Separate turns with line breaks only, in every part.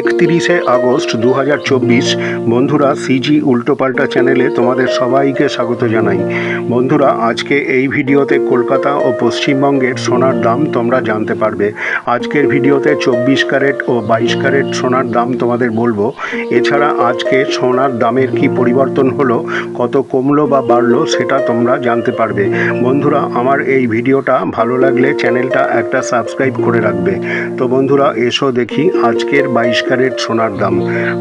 একতিরিশে August দু হাজার চব্বিশ। বন্ধুরা সিজি উল্টোপাল্টা চ্যানেলে তোমাদের সবাইকে স্বাগত জানাই। বন্ধুরা, আজকে এই ভিডিওতে কলকাতা ও পশ্চিমবঙ্গের সোনার দাম তোমরা জানতে পারবে। আজকের ভিডিওতে চব্বিশ ক্যারেট ও বাইশ ক্যারেট সোনার দাম তোমাদের বলব। এছাড়া আজকে সোনার দামের কি পরিবর্তন হলো, কত কমলো বা বাড়লো, সেটা তোমরা জানতে পারবে। বন্ধুরা, আমার এই ভিডিওটা ভালো লাগলে চ্যানেলটা একটা সাবস্ক্রাইব করে রাখবে। তো বন্ধুরা, এসো দেখি আজকের বাইশ ক্যারেট সোনার দাম।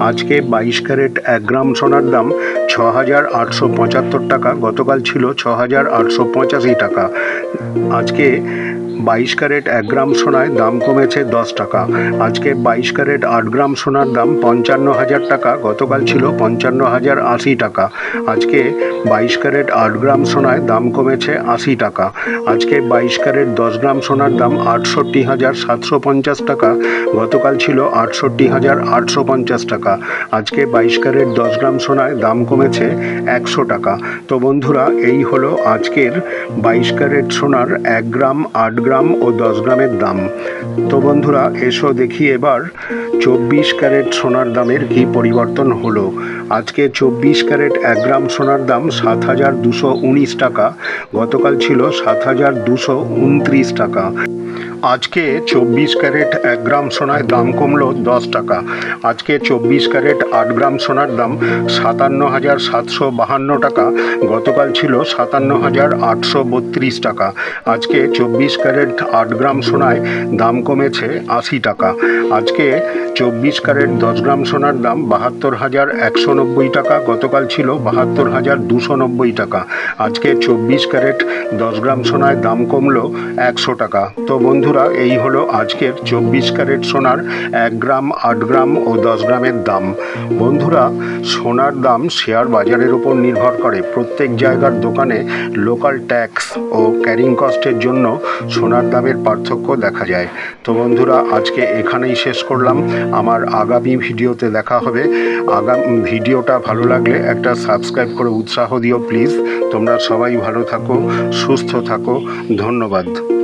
আজকে বাইশ ক্যারেট এক গ্রাম সোনার দাম ছ হাজার আটশো পঁচাত্তর টাকা। গতকাল ছিল ছ হাজার আটশো পঁচাশি টাকা। আজকে বাইশ ক্যারেট এক গ্রাম সোনায় দাম কমেছে দশ টাকা। আজকে বাইশ ক্যারেট আট গ্রাম সোনার দাম পঞ্চান্ন হাজার টাকা, গতকাল ছিল পঞ্চান্ন হাজার আশি টাকা। আজকে বাইশ ক্যারেট আট গ্রাম সোনায় দাম কমেছে আশি টাকা। আজকে বাইশ ক্যারেট দশ গ্রাম সোনার দাম আটষট্টি হাজার সাতশো পঞ্চাশ টাকা, গতকাল ছিল আটষট্টি হাজার আটশো পঞ্চাশ টাকা। আজকে বাইশ ক্যারেট দশ গ্রাম সোনায় দাম কমেছে একশো টাকা। তো বন্ধুরা, এই হলো আজকের বাইশ ক্যারেট সোনার এক গ্রাম, আট গ্রাম ও দশ গ্রামের দাম। তো বন্ধুরা, এসো দেখি এবার চব্বিশ ক্যারেট সোনার দামের কি পরিবর্তন হলো। আজকে চব্বিশ ক্যারেট এক গ্রাম সোনার দাম সাত হাজার দুশো উনিশ টাকা, গতকাল ছিল সাত হাজার দুশো উনত্রিশ টাকা। আজকে চব্বিশ ক্যারেট এক গ্রাম সোনায় দাম কমলো দশ টাকা। আজকে চব্বিশ ক্যারেট আট গ্রাম সোনার দাম সাতান্ন হাজার সাতশো বাহান্ন টাকা, গতকাল ছিল সাতান্ন হাজার আটশো বত্রিশ টাকা। আজকে চব্বিশ ক্যারেট আট গ্রাম সোনায় দাম কমেছে আশি টাকা। আজকে চব্বিশ ক্যারেট দশ গ্রাম সোনার দাম বাহাত্তর হাজার একশো নব্বই টাকা। গতকাল ছিল বাহাত্তর হাজার দুশো নব্বই টাকা। আজকে চব্বিশ ক্যারেট দশ গ্রাম সোনায় দাম কমলো একশো টাকা। তো বন্ধুরা, এই হলো আজকের চব্বিশ ক্যারেট সোনার এক গ্রাম, আট গ্রাম ও দশ গ্রামের দাম। বন্ধুরা, সোনার দাম শেয়ার বাজারের উপর নির্ভর করে। প্রত্যেক জায়গার দোকানে লোকাল ট্যাক্স ও ক্যারিং কস্টের জন্য সোনার দামের পার্থক্য দেখা যায়। তো বন্ধুরা, আজকে এখানেই শেষ করলাম। আমার আগামী ভিডিওতে দেখা হবে। আগামী, ভিডিওটা ভালো লাগলে একটা সাবস্ক্রাইব করে উৎসাহ দিও প্লিজ। তোমরা সবাই ভালো থাকো, সুস্থ থাকো। ধন্যবাদ।